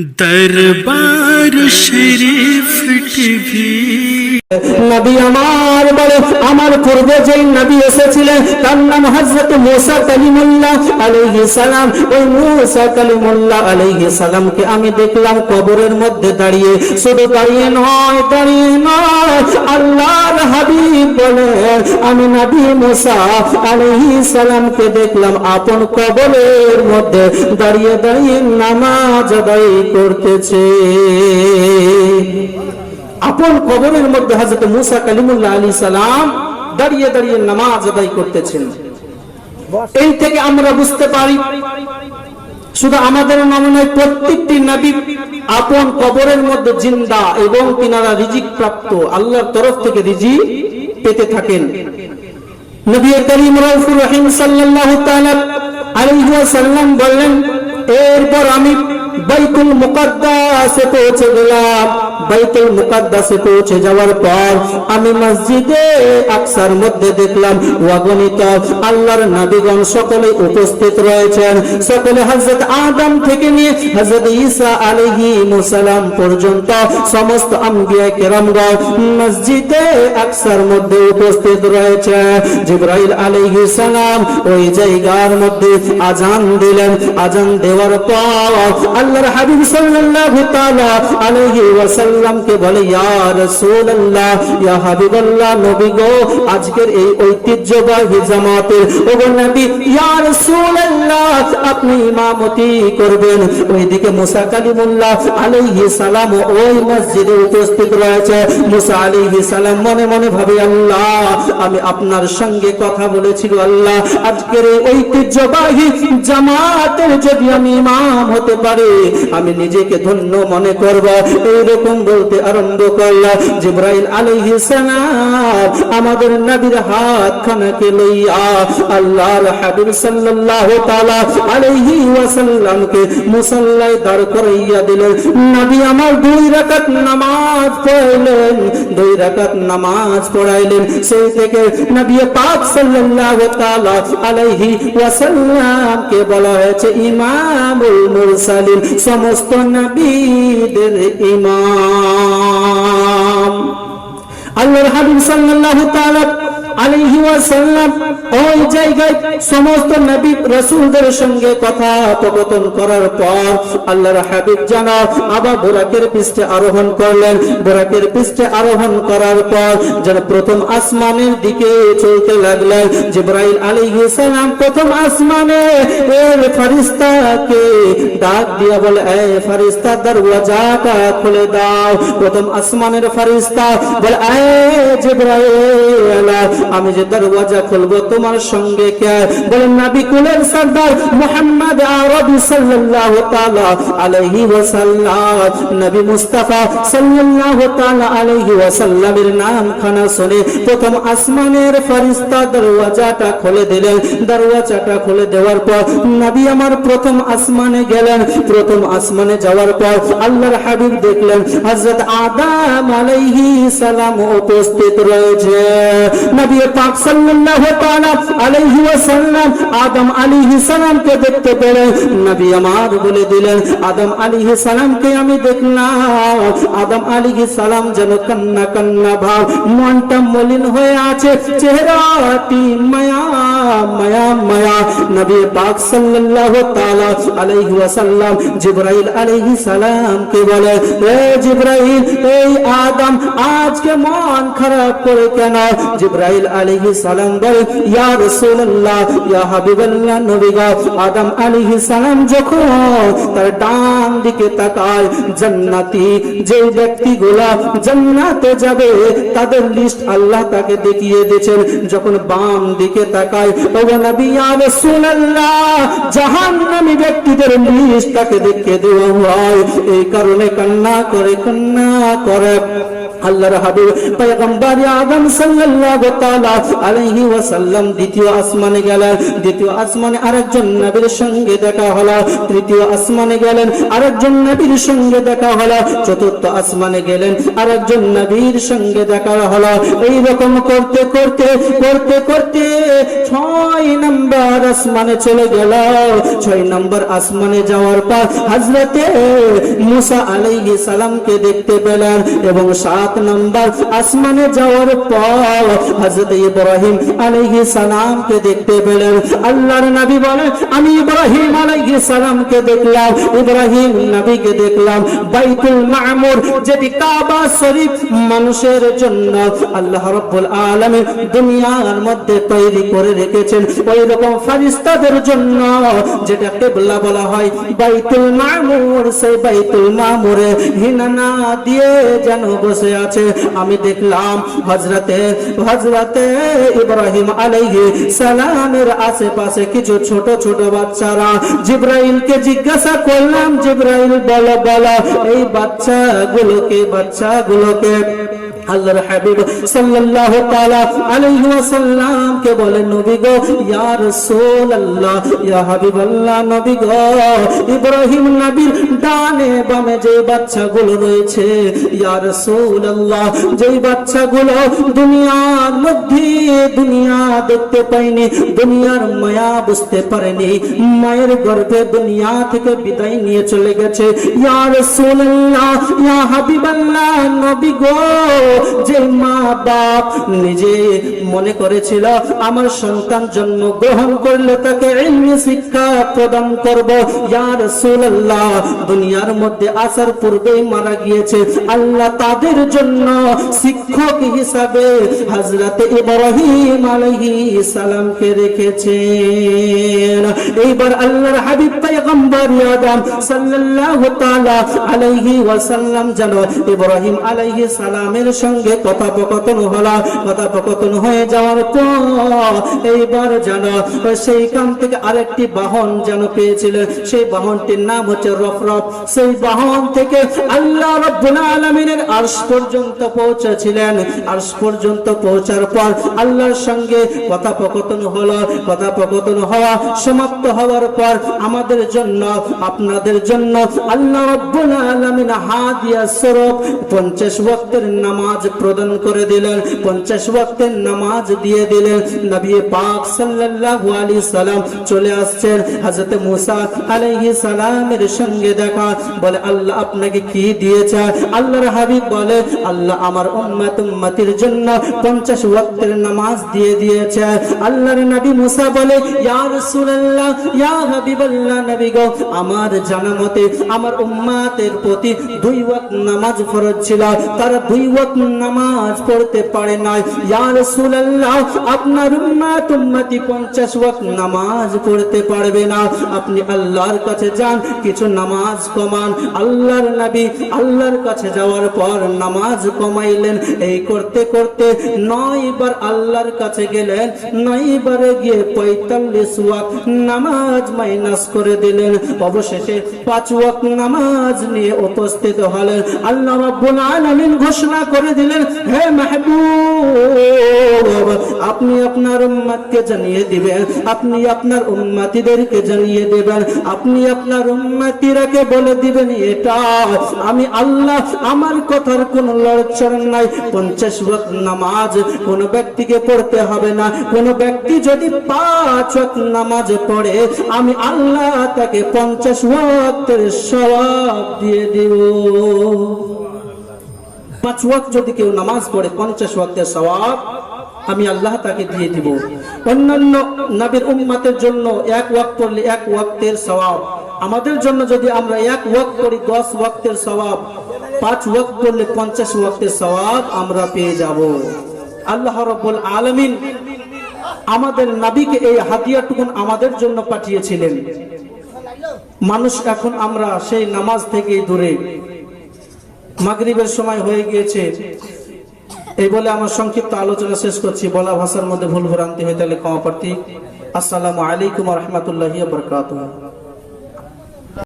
दरबार शरीफ भी। নবী আমার বলে, আমার পূর্বে যেই নবী এসেছিলেন, তার নাম হযরত মুসা কালিমুল্লাহ আলাইহিস সালাম। ওই মুসা কালিমুল্লাহ আলাইহিস সালামকে আমি দেখলাম কবরের মধ্যে দাঁড়িয়ে। শুধু দাঁড়িয়ে নয় দাঁড়িয়ে নয়, আল্লাহর হাবিব বলে, আমি নবী মুসা আলাইহিস সালামকে দেখলাম আপন কবরের মধ্যে দাঁড়িয়ে দাঁড়িয়ে নামাজ আদায় করতেছে। আপন কবরের মধ্যে হযরত মুসা কালিমুল্লাহ আলী সালাম দাঁড়িয়ে দাঁড়িয়ে নামাজ আদায় করতেছেন। এই থেকে আমরা বুঝতে পারি, শুধু আমাদের নামে নয়, প্রত্যেকটি নবী আপন কবরের মধ্যে জিন্দা এবং তিনারা রিজিক প্রাপ্ত, আল্লাহর তরফ থেকে রিজিক পেতে থাকেন। নবী করিম রাউফুর রহিম সাল্লাল্লাহু তাআলা আলাইহি ওয়াসাল্লাম বললেন, এরপর আমি বাইতুল মুকাদ্দাসে পৌঁছে গেলাম। বাইতুল মুকাদ্দাসে পৌঁছে যাওয়ার পর আমি মসজিদে আকসার মধ্যে দেখলাম ওয়াগনিত আল্লাহর নবীগণ সকলে উপস্থিত রয়েছেন। সকলে হযরত আদম থেকে নিয়ে হযরত ঈসা আলাইহিস সালাম পর্যন্ত সমস্ত আম্বিয়া কেরামগণ মসজিদে আকসার মধ্যে উপস্থিত রয়েছে। জিব্রাইল আলাইহিস সালাম ওই জায়গার মধ্যে আজান দিলেন। আজান দেওয়ার পর আল্লাহর হাবিব সাল্লাল্লাহু তাআলা আলাইহি ওয়াসাল্লামকে বলে, ইয়া হাবিবাল্লাহ, নবী গো, আজকের এই ঐতিহ্যবাহী জামাতের আপনি ইমামতি করবেন। ওইদিকে মুসা কালিমুল্লাহ আলাইহি সালাম ওই মসজিদে উপস্থিত রয়েছে। মুসা আলাইহি সালাম মনে মনে ভাবে, আল্লাহ, আমি আপনার সঙ্গে কথা বলেছিল আল্লাহ, আজকের এই ঐতিহ্যবাহী জামাতের যদি আমি ইমাম হতে পারি, আমি নিজেকে ধন্য মনে করব। এইরকম বলতে আরম্ভ করলাম জিব্রাইল আলাইহিস সালাম আমাদের নবীর হাত খানাকে লইয়া আল্লাহর হাবিব সাল্লাল্লাহু তাআলা আলাইহি ওয়াসাল্লামকে মুসাল্লায় দাঁড় করাইয়া দিলেন। নবী আমার দুই রাকাত নামাজ পড়াইলেন দুই রাকাত নামাজ পড়াইলেন। সেই থেকে নবী পাক সাল্লাল্লাহু তাআলা আলাইহি ওয়াসাল্লামকে বলা হয়েছে, ইমামুল মুরসালিন, সমস্ত নবীদের ইমাম। আল্লাহর হাবিব সাল্লাল্লাহু তাআলা আলাইহি ওয়াসাল্লাম ওই জায়গায় সমস্ত নবী রাসূলদের সঙ্গে কথা কথোপকথন করার পর আল্লাহর হাবিব জানা আবার বোরাকের পৃষ্ঠে আরোহণ করলেন। বোরাকের পৃষ্ঠে আরোহণ করার পর যেন প্রথম আসমানের দিকে চলতে লাগলেন। জিব্রাইল আলাইহিস সালাম প্রথম আসমানে এর ফেরেশতাকে ডাক দিয়া বলে, এ ফেরেশতা, দরওয়াজাটা খুলে দাও। প্রথম আসমানের ফেরেশতা বলে, এ জিব্রাইল আমি যে দরওয়াজা খুলবো তোমার সঙ্গে নবী দরওয়াজাটা খুলে দিলেন। দরওয়াজাটা খুলে দেওয়ার পর নবী আমার প্রথম আসমানে গেলেন। প্রথম আসমানে যাওয়ার পর আল্লাহর হাবিব দেখলেন হযরত আদম আলাইহি সালাম উপস্থিত রয়েছে। নবী পাক সাল্লাল্লাহু তাআলা আলাইহি ওয়াসাল্লাম আদম আলাইহিস সালামকে দেখতে পেলেন নবী আমার বলে দিলেন আদম আলাইহিস সালামকে আমি দেখলাম আদম আলাইহিস সালাম যেন কান্না কান্না ভাব মনটা মলিন হয়ে আছে চেহারাটি মায়া মায়া মায়া নবী পাক সাল্লাল্লাহু তাআলা আলাইহি ওয়াসাল্লাম জিবরাইল আলাইহিস সালামকে বলে এ জিবরাইল এই আদম আজকে মন খারাপ করে কেন জিব্রাইল আলাইহিস সালাম বলে ইয়া রাসূলুল্লাহ ইয়া হাবিবাল্লাহ নবী গো আদম আলাইহিস সালাম যখন তার ডান দিকে তাকায় জান্নাতি যে ব্যক্তিগুলা জান্নাতে যাবে তাদের লিস্ট আল্লাহ তাকে দেখিয়ে দিয়েছেন যখন বাম দিকে তাকায় ও নবী ইয়া রাসূলুল্লাহ জাহান্নামী ব্যক্তিদের লিস্ট তাকে দেখিয়ে দেওয়া হয়। এই কারণে কান্না করে কান্না করে। আল্লাহর আসমানে গেলেন। দ্বিতীয় আসমানে নবীর সঙ্গে দেখা হলো। তৃতীয় আসমানে গেলেন, আরেকজন নবীর দেখা গেলেন নবীর সঙ্গে দেখা হলো। এই করতে করতে করতে করতে নয় নাম্বার আসমানে চলে গেল। ছয় নাম্বার আসমানে যাওয়ার পর হজরতে মুসা আলাইহি সালামকে দেখতে পেলেন এবং সাত নাম্বার আসমানে যাওয়ার পর ইব্রাহিম আলাইহি সালামকে দেখতে পেলেন। আল্লাহর নবী বলেন, আমি ইব্রাহিম আলাইহি সালামকে দেখলাম, ইব্রাহিম নবীকে দেখলাম। বাইতুল মামুর, যেটি কাবা শরীফ মানুষের জন্য আল্লাহ রাব্বুল আলামিন দুনিয়ার মধ্যে তৈরি করে রেখেছেন। ওই রকম ফারিস্তাদের জন্য যেটা কিবলা বলা হয়, বাইতুল মামুর, সেই বাইতুল মামুরে হিনানা দিয়ে যেন বসে আছে। আমি দেখলাম হজরতে হজরতে ইব্রাহিম আলাইহি সালামের আশেপাশে কিছু ছোট ছোট বাচ্চারা। জিব্রাইলকে জিজ্ঞাসা করলাম, জিব্রাইল বলো বলো, এই বাচ্চাগুলোকে বাচ্চাগুলোকে আল্লাহর হাবিব সাল্লাল্লাহু তাআলা আলাইহি ওয়াসাল্লাম কে বলে নবী গো, ইয়া রাসূলুল্লাহ, ইয়া হাবিবাল্লাহ, নবী গো, ইব্রাহিম নবীর ডানে বামে যে বাচ্চাগুলো রয়েছে, ইয়া রাসূলুল্লাহ, যেই বাচ্চাগুলো দুনিয়ার মধ্যে দুনিয়া দেখতে পায়নি দুনিয়ার মায়া বুঝতে পারেনি, মায়ের গর্ভে দুনিয়া থেকে বিদায় নিয়ে চলে গেছে, ইয়া রাসূলুল্লাহ, ইয়া হাবিবাল্লাহ, নবী গো যে মা বাপ নিজে মনে করেছিল, আমার সন্তান জন্ম গ্রহণ করলে তাকে শিক্ষা প্রদান করব। ইয়া রাসূলুল্লাহ, দুনিয়ার মধ্যে আসার পূর্বেই মারা গিয়েছে। আল্লাহ তাদের জন্য শিক্ষক হিসাবে হযরত ইব্রাহিম আলাইহিস সালামকে রেখেছেন। এইবার আল্লাহর হাবিব পয়গম্বর আদম সাল্লাল্লাহু তাআলা আলাইহি ওয়াসাল্লাম যেন ইব্রাহিম আলাইহিস সালামের সঙ্গে কথোপকথন হলো কথোপকথন হয়ে যাওয়ার পর এইবার যেন সেইখান থেকে আরেকটি বাহন যেন পেয়েছিলেন সেই বাহনটির নাম হচ্ছে রফরফ সেই বাহন থেকে আল্লাহ রাব্বুল আলামিনের আরশ পর্যন্ত পৌঁছেছিলেন। আরশ পর্যন্ত পৌঁছার পর আল্লাহর সঙ্গে কথোপকথন হলো কথোপকথন হওয়া সমাপ্ত হওয়ার পর আমাদের জন্য, আপনাদের জন্য আল্লাহ রাব্বুল আলামিন হাদিয়া স্বরূপ 50 ওয়াক্তের নামাজ প্রদান করে দিলেন 50 ওয়াক্তের নামাজ দিয়ে দিলেন। নবী পাক সাল্লাল্লাহু আলাইহি সাল্লাম চলে আসছেন, হযরত মুসা আলাইহিস সালামের সঙ্গে দেখা, বলে, আল্লাহ আপনাকে কি দিয়েছে? আল্লাহর হাবিব বলে, আল্লাহ আমার উম্মত উম্মতির জন্য 50 ওয়াক্তের নামাজ দিয়ে দিয়েছে। আল্লাহর নবী মুসা বলে, ইয়া রাসূলুল্লাহ, ইয়া হাবিবাল্লাহ নবী গো, আমার জানা মতে আমার উম্মতের প্রতি দুই ওয়াক্ত নামাজ ফরজ ছিল, তারা দুই ওয়াক্ত নামাজ পড়তে পারে না আপনার উম্মত উম্মতি 50 ওয়াক্ত নামাজ পড়তে পারবে না। আপনি আল্লাহর কাছে যান, কিছু নামাজ কমান। আল্লাহর নবী আল্লাহর কাছে যাওয়ার পর নামাজ কমাইলেন। এই করতে করতে আল্লাহর কাছে গেলেন গিয়ে পঁয়তাল্লিশ ওয়াক্ত নামাজ মাইনাস করে দিলেন। অবশেষে পাঁচ ওয়াক্ত নামাজ নিয়ে উপস্থিত হলেন। আল্লাহ রাব্বুল ঘোষণা করে দিলেন, হে মাহবুব, আপনি আপনার উম্মতকে জানিয়ে দিবেন, আপনি আপনার উম্মতিদেরকে জানিয়ে দেবেন, আপনি আপনার উম্মতিরাকে বলে দিবেন, এটা আমি আল্লাহ, আমার কথার কোন লড়চড় নাই, পঞ্চাশ ওয়াক্ত নামাজ কোন ব্যক্তিকে পড়তে হবে না, কোন ব্যক্তি যদি পাঁচ নামাজ পড়ে, আমি আল্লাহ তাকে পঞ্চাশ ওয়াক্তের সওয়াব দিয়ে দিব। পাঁচ ওয়াক্ত যদি কেউ নামাজ পড়ে, পঞ্চাশ ওয়াক্তের সওয়াব, আমি আল্লাহ তাকে দিয়ে দিব। অন্যান্য নবীর উম্মাতের জন্য এক ওয়াক পড়লে এক ওয়াক্তের সওয়াব। আমাদের জন্য যদি আমরা এক ওয়াক্ত করি দশ ওয়াক্তের সওয়াব, পাঁচ ওয়াক্ত করলে পঞ্চাশ ওয়াক্তের সওয়াব আমরা পেয়ে যাব। আল্লাহ রব্বুল আলামিন আমাদের নাবিকে এই হাদিয়াটুকুন আমাদের জন্য পাঠিয়েছিলেন। মানুষ এখন আমরা সেই নামাজ থেকেই দূরে। মাগরিবের সময় হয়ে গিয়েছে। এই বলে আমার সংক্ষিপ্ত আলোচনা শেষ করছি। বলা ভাষার মধ্যে ভুল ভ্রান্তি হয়ে তাহলে ক্ষমা আসসালামু আলাইকুম রহমতুল্লাহ বরকাত